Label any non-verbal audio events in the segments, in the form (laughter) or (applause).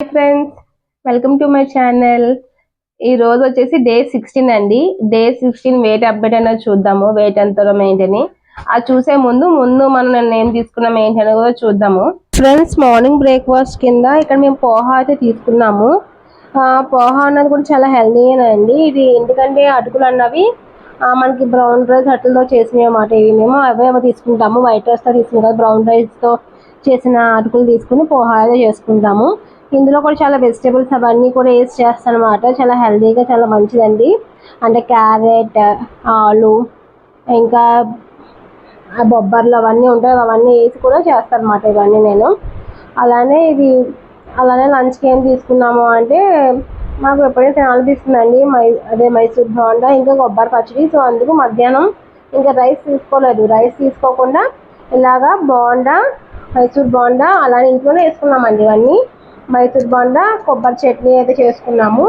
Hi friends welcome to my channel ఈ రోజు వచ్చేసి డే సిక్స్టీన్ అండి. డే సిక్స్టీన్ వెయిట్ అప్డేట్ అనేది చూద్దాము. వెయిట్ ఎంతలో ఏంటని అది చూసే ముందు ముందు మనం నేను ఏం తీసుకున్నాం ఏంటని అనేది కూడా చూద్దాము. ఫ్రెండ్స్ మార్నింగ్ బ్రేక్ఫాస్ట్ కింద ఇక్కడ మేము పోహా అయితే తీసుకున్నాము. ఆ, పోహా అన్నది కూడా చాలా హెల్దీ అండి ఇది ఎందుకంటే అటుకులు అన్నవి మనకి బ్రౌన్ రైస్ అట్లతో చేసినవి అన్నమాట. ఇవి మేము అవే తీసుకుంటాము. వైట్ రైస్తో తీసుకుంటాం బ్రౌన్ రైస్తో చేసిన అటుకులు తీసుకుని పోహా చేసుకుంటాము. ఇందులో కూడా చాలా వెజిటేబుల్స్ అవన్నీ కూడా వేసి చేస్తాను అనమాట చాలా హెల్దీగా చాలా మంచిదండి. అంటే క్యారెట్ ఆలు ఇంకా బొబ్బర్లు అవన్నీ ఉంటాయి అవన్నీ వేసి కూడా చేస్తాను అనమాట ఇవన్నీ నేను. అలానే ఇది అలానే లంచ్కి ఏం తీసుకున్నాము అంటే మాకు ఎప్పుడైనా తినాలనిపిస్తుందండి మై అదే మైసూర్ బోండా ఇంకా కొబ్బరి పచ్చడి. సో అందుకు మధ్యాహ్నం ఇంకా రైస్ తీసుకోలేదు. రైస్ తీసుకోకుండా ఇలాగా బోండా మైసూర్ బోండా అలానే ఇంట్లోనే వేసుకున్నామండి ఇవన్నీ. మైసూర్ బోండా కొబ్బరి చట్నీ అయితే చేసుకున్నాము.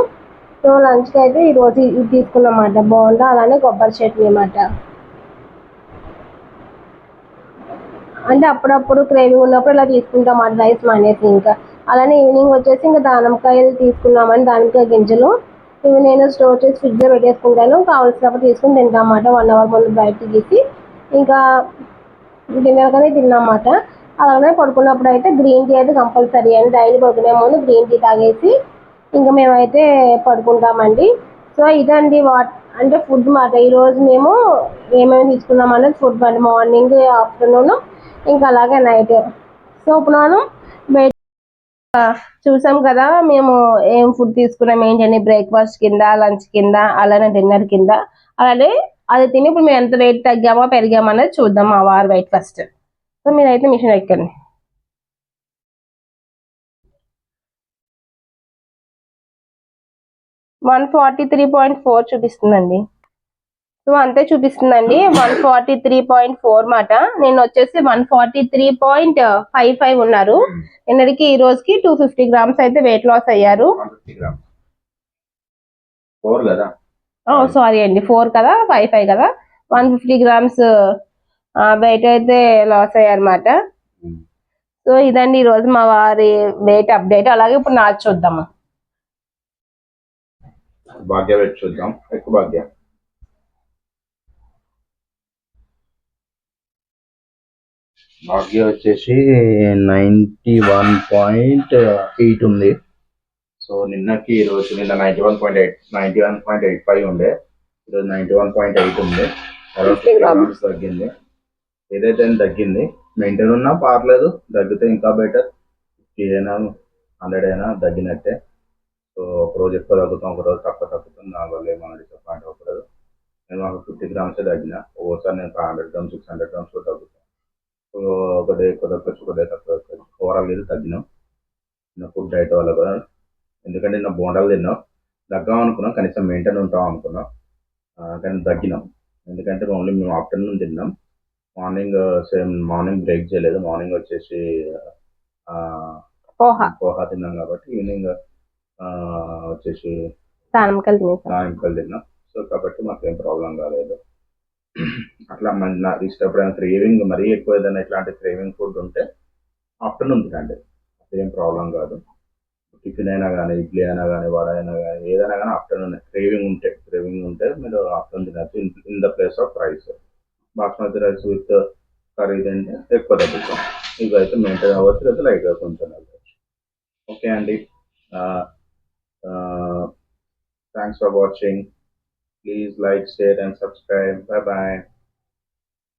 సో లంచ్కి అయితే ఈరోజు ఇది తీసుకున్నాం అన్నమాట బోండా అలానే కొబ్బరి చట్నీ అన్నమాట. అంటే అప్పుడప్పుడు క్రేవింగ్ ఉన్నప్పుడు ఇలా తీసుకుంటాం ఆ రైస్ మానేసి ఇంకా. అలానే ఈవినింగ్ వచ్చేసి ఇంకా దానిమ్మకాయలు తీసుకున్నామని దానిమ్మకాయ గింజలు. ఇవి నేను స్టోర్ చేసి ఫ్రిడ్జ్లో పెట్టేసుకుంటాను. కావాల్సినప్పుడు తీసుకుని తింటాం అన్నమాట వన్ అవర్ ముందు బయట తీసి ఇంకా డిన్నర్ కదా తిన్నామాట అలానే పడుకున్నప్పుడు అయితే గ్రీన్ టీ అయితే కంపల్సరీ అండి. డైలీ పడుకునే ముందు గ్రీన్ టీ తాగేసి ఇంకా మేమైతే పడుకుంటామండి. సో ఇదండి వాట్ అంటే ఫుడ్ మాట. ఈరోజు మేము ఏమేమి తీసుకున్నాం అనేది ఫుడ్ అండి మార్నింగ్ ఆఫ్టర్నూన్ ఇంకా అలాగే నైట్ సో ఇప్పుడు మనం చూసాం కదా మేము ఏం ఫుడ్ తీసుకున్నాం ఏంటని బ్రేక్ఫాస్ట్ కింద లంచ్ కింద అలానే డిన్నర్ కింద. అలానే అది తిని ఇప్పుడు మేము ఎంత వెయిట్ తగ్గామా పెరిగామా అనేది చూద్దాం ఆ వార్ వెయిట్ ఫస్ట్ సో మీరైతే మిషన్ ఎక్కండి. One forty three point four చూపిస్తుందండి. So అంతే చూపిస్తుందండి one forty three point four మాట. నేను వచ్చేసి one forty three point five five ఉన్నారు. నిన్నటికి ఈ రోజుకి టూ ఫిఫ్టీ గ్రామ్స్ అయితే వెయిట్ లాస్ అయ్యారు. సారీ అండి ఫోర్ కదా? ఫైవ్ ఫైవ్ కదా? వన్ ఫిఫ్టీ గ్రామ్స్ వెయిట్ అయితే లాస్ అయ్యారన్నమాట. సో ఇదండి ఈ రోజు మా వారి వెయిట్ అప్డేట్ అలాగే ఇప్పుడు నాది చూద్దాము. భాగ్య పెట్టి చూద్దాం. ఎక్కువ భాగ్య. భాగ్య వచ్చేసి నైంటీ వన్ పాయింట్ ఎయిట్ ఉంది. సో నిన్నకి ఈరోజు నిన్న ninety one point eight ninety one point eight five ఉండే. ఈరోజు నైంటీ వన్ పాయింట్ ఎయిట్ ఉంది. తగ్గింది. ఏదైతే తగ్గింది. మెయింటైన్ ఉన్నా పర్లేదు తగ్గితే ఇంకా బెటర్ ఫిఫ్టీ అయినా హండ్రెడ్ అయినా తగ్గినట్టే. సో ఒక రోజు ఎక్కువ తగ్గుతాం ఒక రోజు తక్కువ తగ్గుతుంది నా వల్ల ఏమైనా డిసప్పాయింట్ అవ్వలేదు నేను ఒక ఫిఫ్టీ గ్రామ్సే తగ్గిన. ఒక్కోసారి నేను five hundred grams six hundred grams కూడా తగ్గుతాను. సో ఒక డే ఎక్కువ తగ్గచ్చు ఒక డే తక్కువ తగ్గచ్చు ఓవరాల్ ఇది తగ్గినాం. నా ఫుడ్ డైట్ వల్ల కూడా. ఎందుకంటే నా బోండాలు తిన్నాం. తగ్గాం అనుకున్నాం కనీసం మెయింటైన్ ఉంటాం అనుకున్నాం. కానీ తగ్గినాం. ఎందుకంటే ఓన్లీ మేము ఆఫ్టర్నూన్ తిన్నాం. మార్నింగ్ సేమ్ మార్నింగ్ బ్రేక్ చేయలేదు. మార్నింగ్ వచ్చేసి పోహా. పోహా తిన్నాం కాబట్టి ఈవినింగ్ వచ్చేసి దానిమ్మకాయలు తిన్నాం. సో కాబట్టి మాకు ఏం ప్రాబ్లం కాలేదు. (clears throat) అట్లా మన నాకు ఇష్టపడిన క్రేవింగ్ మరీ ఎక్కువ ఏదైనా ఇట్లాంటి క్రేవింగ్ ఫుడ్ ఉంటే ఆఫ్టర్నూన్ తినండి. అదేం ప్రాబ్లం కాదు. టిఫిన్ అయినా కానీ ఇడ్లీ అయినా కానీ వడ అయినా కానీ ఏదైనా కానీ ఆఫ్టర్నూన్ క్రేవింగ్ ఉంటే క్రేవింగ్ ఉంటే మీరు ఆఫ్టర్నూన్ తినచ్చు. In the place of rice. Basmati rice with curry తింటే ఎక్కువ తగ్గుతాం ఇవి అయితే మెయింటైన్ అవ్వచ్చు లేదా లైట్గా కొంచెం వెళ్ళచ్చు ఓకే అండి. Thanks for watching. Please like, share, and subscribe. Bye bye.